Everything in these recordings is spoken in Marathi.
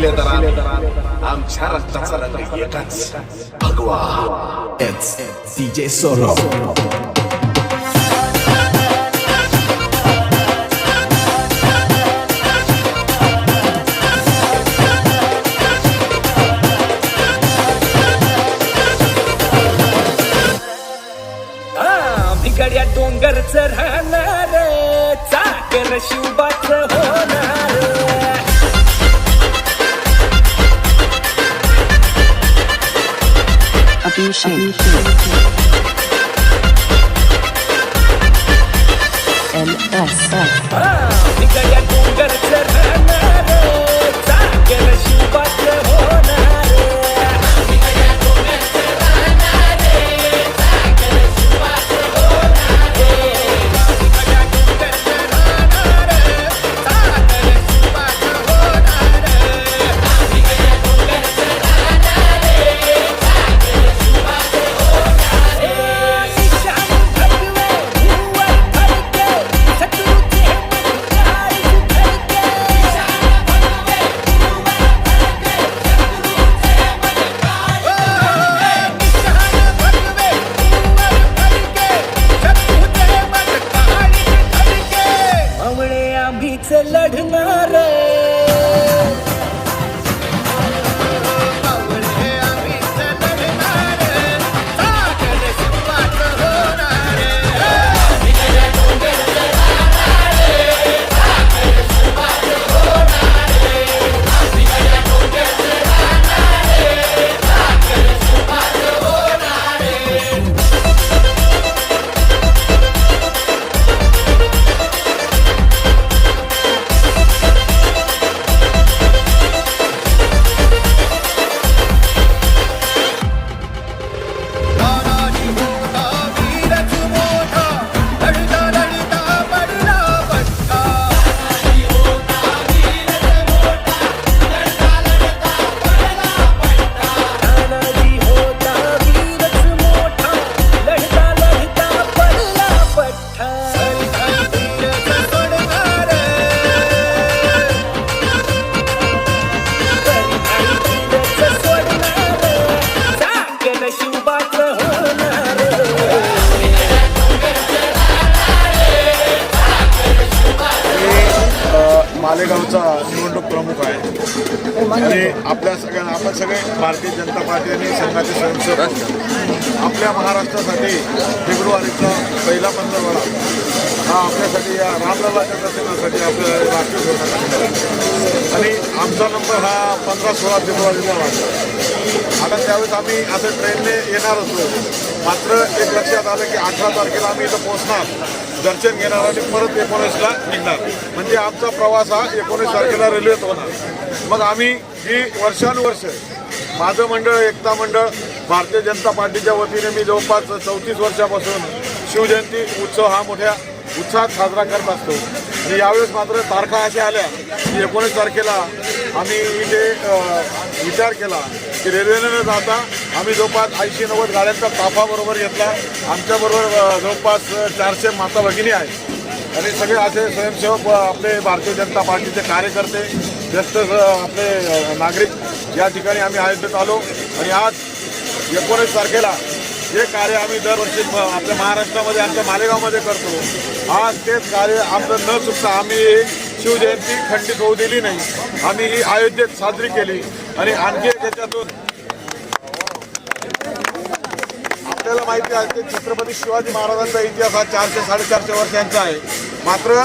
शिलेदारात आमच्या रक्ताचा रंग एकच भगवा एच DJ Solo. भिगड्या डोंगर चढणार चाकर शिवबाच होणार few shakes. आणि आपल्या सगळ्यांना आपण सगळे भारतीय जनता पार्टी आणि संघाचे स्वयंसेवक आपल्या महाराष्ट्रासाठी फेब्रुवारीचा पहिला पंधरवडा हा आपल्यासाठी या रामललाच्या दर्शनासाठी आपल्या राष्ट्रीय आणि आमचा नंबर हा पंधरा सोळा फेब्रुवारीला लागला आता त्यावेळेस आम्ही असं ट्रेनने येणार असलो. मात्र एक लक्षात आलं की अठरा तारखेला आम्ही इथं पोहोचणार. दर्शन घेणार आणि परत एकोणीसला निघणार. म्हणजे आमचा प्रवास हा एकोणीस तारखेला रेल्वेत होणार. मग आम्ही ही वर्षानुवर्ष माझं मंडळ एकता मंडळ भारतीय जनता पार्टीच्या वतीने मी जवळपास चौतीस वर्षापासून शिवजयंती उत्सव हा मोठ्या उत्साहात साजरा करत असतो. आणि यावेळेस मात्र तारखा अशा आल्या की एकोणीस तारखेला आम्ही इथे विचार केला की रेल्वेने न जाता आम्ही जवळपास ऐंशी नव्वद गाड्यांचा ताफा बरोबर घेतला. आमच्याबरोबर जवळपास चारशे माता भगिनी आहेत. आणि सगळे असे स्वयंसेवक आपले भारतीय जनता पार्टीचे कार्यकर्ते ज्येष्ठ आपले नागरिक या ठिकाणी आम्ही आयोजित आलो. आणि आज एकोणीस तारखेला जे कार्य आम्ही दरवर्षी म- आपल्या महाराष्ट्रामध्ये आमच्या मालेगावमध्ये करतो. आज तेच कार्य आमचं न चुकता आम्ही शिवजयंती खंडित होऊ दिली नाही. आम्ही ही अयोध्येत साजरी केली आणि आणखी एक याच्यातून आपल्याला माहिती आहे की छत्रपती शिवाजी महाराजांचा इतिहास हा चारशे साडेचारशे वर्षांचा आहे. मात्र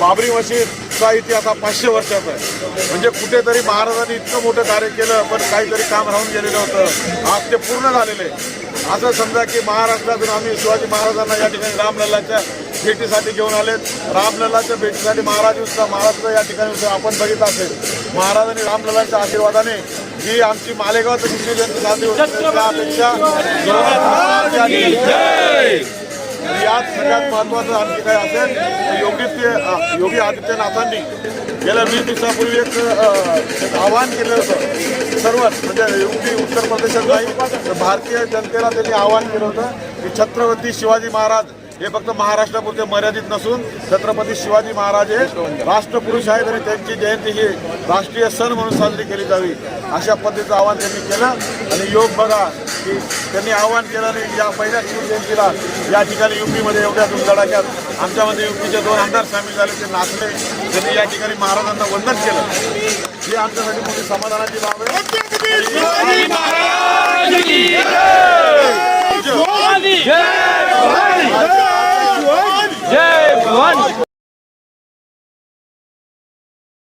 बाबरी मशीदचा इतिहास हा पाचशे वर्षाचा आहे. म्हणजे कुठेतरी महाराजांनी इतकं मोठं कार्य केलं पण काहीतरी काम राहून गेलेलं होतं. आज ते पूर्ण झालेलं आहे. असं समजा की महाराष्ट्रातून आम्ही शिवाजी महाराजांना या ठिकाणी रामलल्लाच्या भेटीसाठी घेऊन आलेत. रामलल्लाच्या भेटीसाठी महाराज उत्सव महाराष्ट्र या ठिकाणी उत्सव आपण बघितलं असेल. महाराजांनी रामलल्लाच्या आशीर्वादाने जी आमची मालेगाव तशी त्यापेक्षा यात सगळ्यात महत्वाचं आणखी काय असेल योगी योगी आदित्यनाथांनी गेल्या वीस दिवसापूर्वी एक आवाहन केलं होतं. सर्वच म्हणजे युपी उत्तर प्रदेशात नाही. तर भारतीय जनतेला त्यांनी आवाहन केलं होतं की छत्रपती शिवाजी महाराज हे फक्त महाराष्ट्रापुरते मर्यादित नसून छत्रपती शिवाजी महाराज हे राष्ट्रपुरुष आहेत आणि त्यांची जयंती ही राष्ट्रीय सण म्हणून साजरी केली जावी. अशा पद्धतीचं आवाहन त्यांनी केलं आणि योग बघा की त्यांनी आवाहन केलं आणि या पहिल्या शिवजयंतीला या ठिकाणी युपीमध्ये एवढ्या धुमधडाक्यात आमच्यामध्ये युपीचे दोन आमदार सामील झाले ते नाचले. त्यांनी या ठिकाणी महाराजांना वंदन केलं. ही आमच्यासाठी मोठी समाधानाची बाब आहे. ভগবান